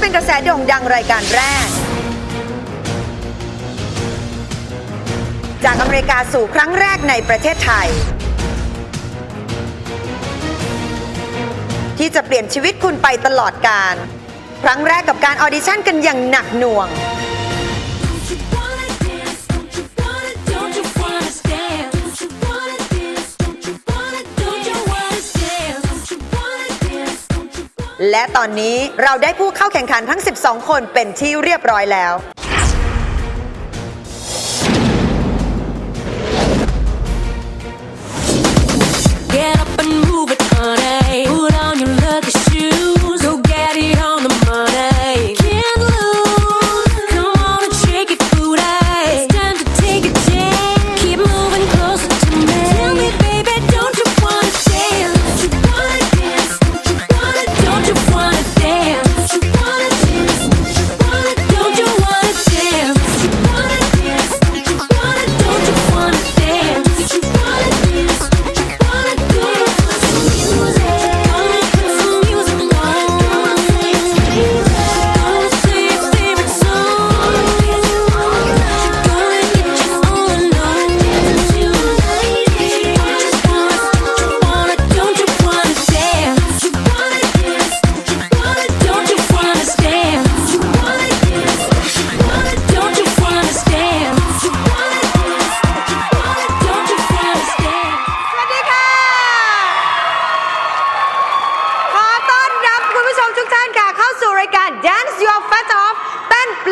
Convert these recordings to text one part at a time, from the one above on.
เป็นกระแสโด่งดังรายการแรก จากอเมริกาสู่ครั้งแรกในประเทศไทย ที่จะเปลี่ยนชีวิตคุณไปตลอดการ ครั้งแรกกับการออดิชั่นกันอย่างหนักหน่วง และตอนนี้เราได้ผู้เข้าแข่งขันทั้ง 12 คนเป็นที่เรียบร้อยแล้ว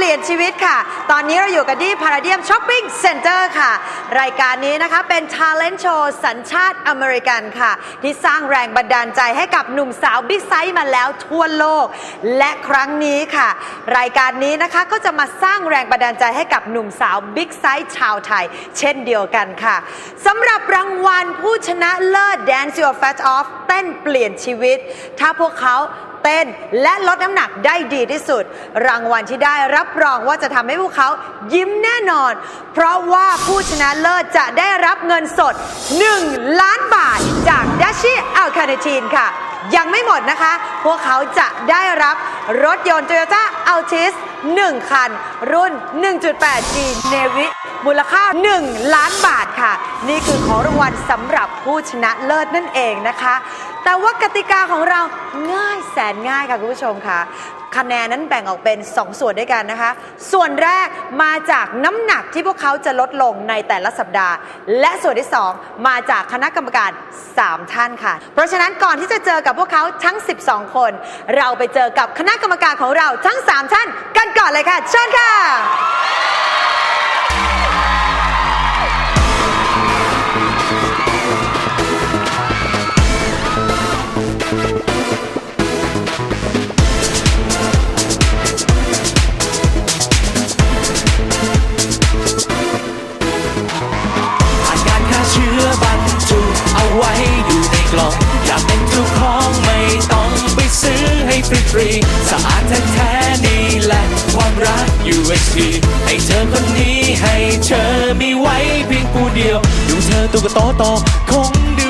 ลี่ยนชีวิตค่ะ ตอนนี้เราอยู่กันที่ Palladium Shopping Center ค่ะ รายการนี้นะคะเป็น Talent Show สัญชาติอเมริกันค่ะ ที่สร้างแรงบันดาลใจให้กับหนุ่มสาวบิ๊กไซส์มาแล้วทั่วโลก และครั้งนี้ค่ะ รายการนี้นะคะก็จะมาสร้างแรงบันดาลใจให้กับหนุ่มสาวบิ๊กไซส์ชาวไทย เช่นเดียวกันค่ะสำหรับรางวัลผู้ชนะเลิศ Dance Your Fat Off เต้นเปลี่ยนชีวิต ถ้าพวกเขา เต้น และลดน้ำหนักได้ดีที่สุด รางวัลที่ได้รับรองว่าจะทำให้พวกเขายิ้มแน่นอน เพราะว่าผู้ชนะเลิศจะได้รับเงินสด 1 ล้านบาทจากดัชชี่อัลคาเนทีนค่ะ ยังไม่หมดนะคะ พวกเขาจะได้รับรถยนต์ Toyota Altis 1คัน รุ่น 1.8G Navy มูลค่า 1 ล้านบาทค่ะ นี่คือของรางวัลสำหรับผู้ชนะเลิศนั่นเองนะคะ แต่ว่ากติกาของเราง่ายแสนง่ายค่ะคุณผู้ชมค่ะ คะแนนนั้นแบ่งออกเป็น 2 ส่วนด้วยกันนะคะ ส่วนแรกมาจากน้ำหนักที่พวกเขาจะลดลงในแต่ละสัปดาห์ และส่วนที่ 2 มาจากคณะกรรมการ 3 ท่านค่ะ เพราะฉะนั้นก่อนที่จะเจอกับพวกเขาทั้ง 12 คน เราไปเจอกับคณะกรรมการของเราทั้ง 3 ท่านกันก่อนเลยค่ะ เชิญค่ะ ล่อง อยากเป็นเจ้าของไม่ต้องไปซื้อให้ฟรีๆสะอาดแท้ๆนี่แหละความรัก U S T ให้เธอคนนี้ให้เธอมีไว้เพียงผู้เดียว ดูเธอตัวก็โตโตคงดู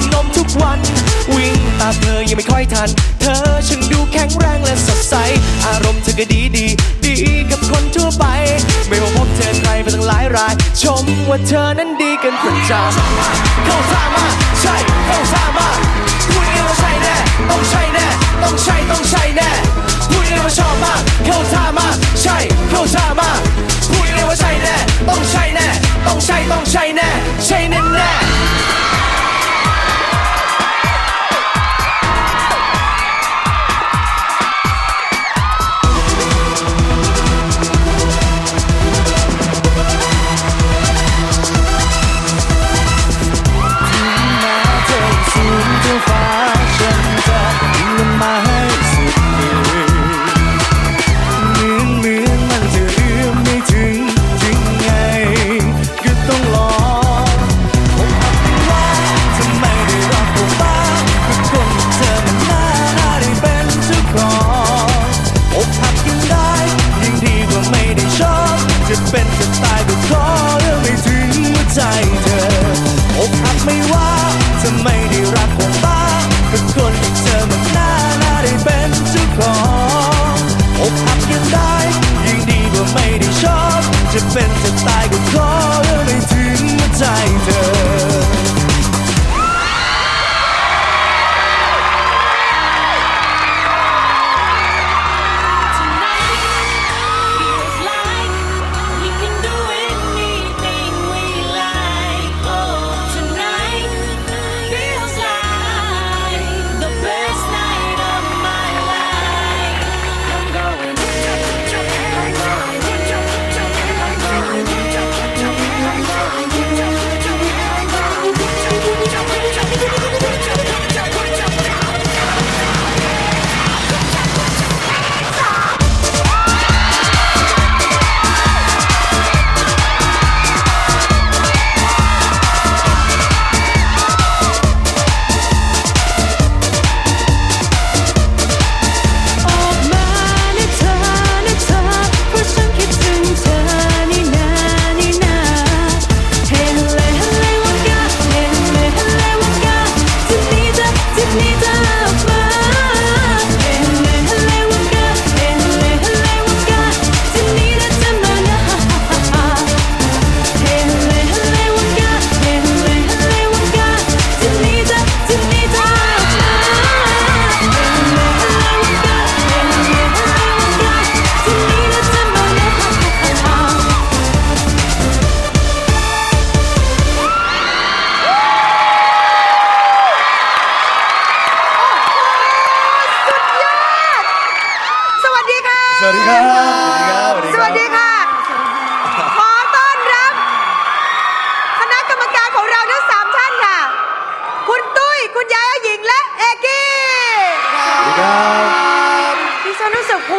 าเธอยังไม่ค่อยทัน เธอฉันดูแข็งแรงและสดใส อารมณ์เธอก็ดีดี ดีกับคนทั่วไป ไม่ว่าพบเจอใครมาตั้งหลายราย ชมว่าเธอนั้นดีกันประจำเข้าท่ามา ใช่เข้าท่ามาพูดเองว่าใช่แน่ ต้องใช่แน่ ต้องใช่ต้องใช่แน่พูดเองว่าชอบมากัสดีครับ สวัสดีค่ะ ขอต้อนรับ คณะกรรมการของเราทั้งสามท่านค่ะ คุณตุ้ย คุณยายหญิงและเอกี้สวัสดีครับดิฉันรู้สึกภู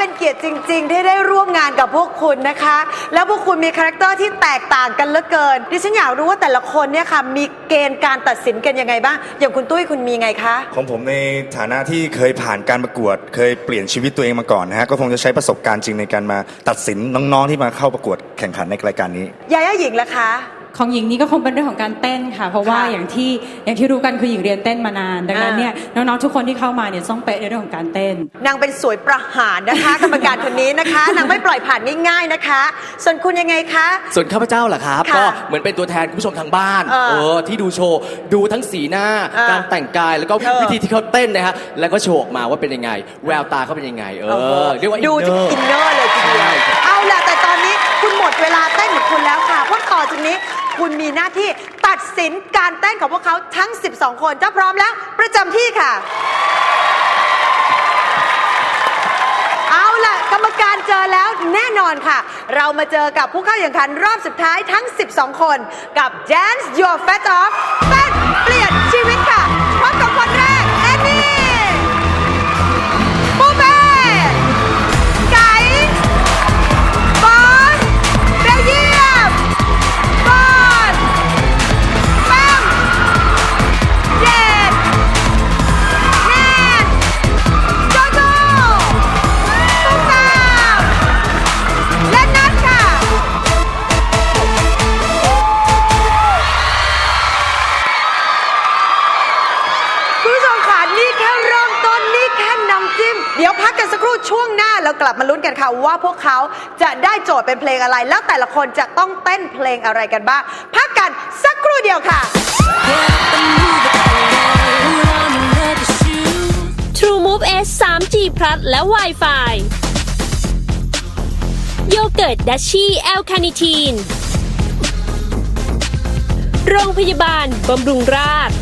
เป็นเกียรติจริง ๆ ที่ได้ร่วมงานกับพวกคุณนะคะ แล้วพวกคุณมีคาแรคเตอร์ที่แตกต่างกันเหลือเกิน ดิฉันอยากรู้ว่าแต่ละคนเนี่ยค่ะมีเกณฑ์การตัดสินกันยังไงบ้าง อย่างคุณตุ้ยคุณมีไงคะ ของผมในฐานะที่เคยผ่านการประกวด เคยเปลี่ยนชีวิตตัวเองมาก่อนนะฮะก็คงจะใช้ประสบการณ์จริงในการมาตัดสินน้องๆที่มาเข้าประกวดแข่งขันในรายการนี้ ยาย่าหญิงล่ะคะ ของหญิงนี่ก็คงเป็นเรื่องของการเต้นค่ะ เพราะว่าค่ะอย่างที่อย่างที่รู้กันคือหญิงเรียนเต้นมานาน ดังนั้นอ่าเนี่ยน้องๆทุกคนที่เข้ามาเนี่ยต้องเป๊ะในเรื่องของการเต้น นางเป็นสวยประหารนะคะ กรรมการคนนี้นะคะ นางไม่ปล่อยผ่านง่ายๆนะคะ ส่วนคุณยังไงคะ ส่วนข้าพเจ้าล่ะครับค่ะก็เหมือนเป็นตัวแทนคุณผู้ชมทางบ้านเออเออที่ดูโชว์ดูทั้งสีหน้าเออการแต่งกายแล้วก็เออวิธีที่เขาเต้นนะฮะแล้วก็โชว์ออกมาว่าเป็นยังไง แววตาเขาเป็นยังไงเออเรียกว่าดูจากอิอินนเนเนออร์ร์เลยทีเดียวใช่เอาล่ะแต่ตอนนี้คุณหมดเวลาเต้นของคุณแล้วค่ะเพราะต่อจากนี้ คุณมีหน้าที่ตัดสินการเต้นของพวกเขาทั้ง 12 คนถ้าพร้อมแล้ว ประจำที่ค่ะ เอาล่ะ กรรมการเจอแล้วแน่นอนค่ะ เรามาเจอกับผู้เข้าแข่งขันรอบสุดท้ายทั้ง 12 คนกับ Dance Your Fat Off เดี๋ยวพักกันสักครู่ช่วงหน้าแล้วกลับมาลุ้นกันค่ะว่าพวกเขาจะได้โจทย์เป็นเพลงอะไร แล้วแต่ละคนจะต้องเต้นเพลงอะไรกันบ้าง พักกันสักครู่เดียวค่ะ True Move S 3G Plus และ Wi-Fi โยเกิร์ตดัชชี่แอลคาเนิทีน โรงพยาบาลบำรุงราษฎร์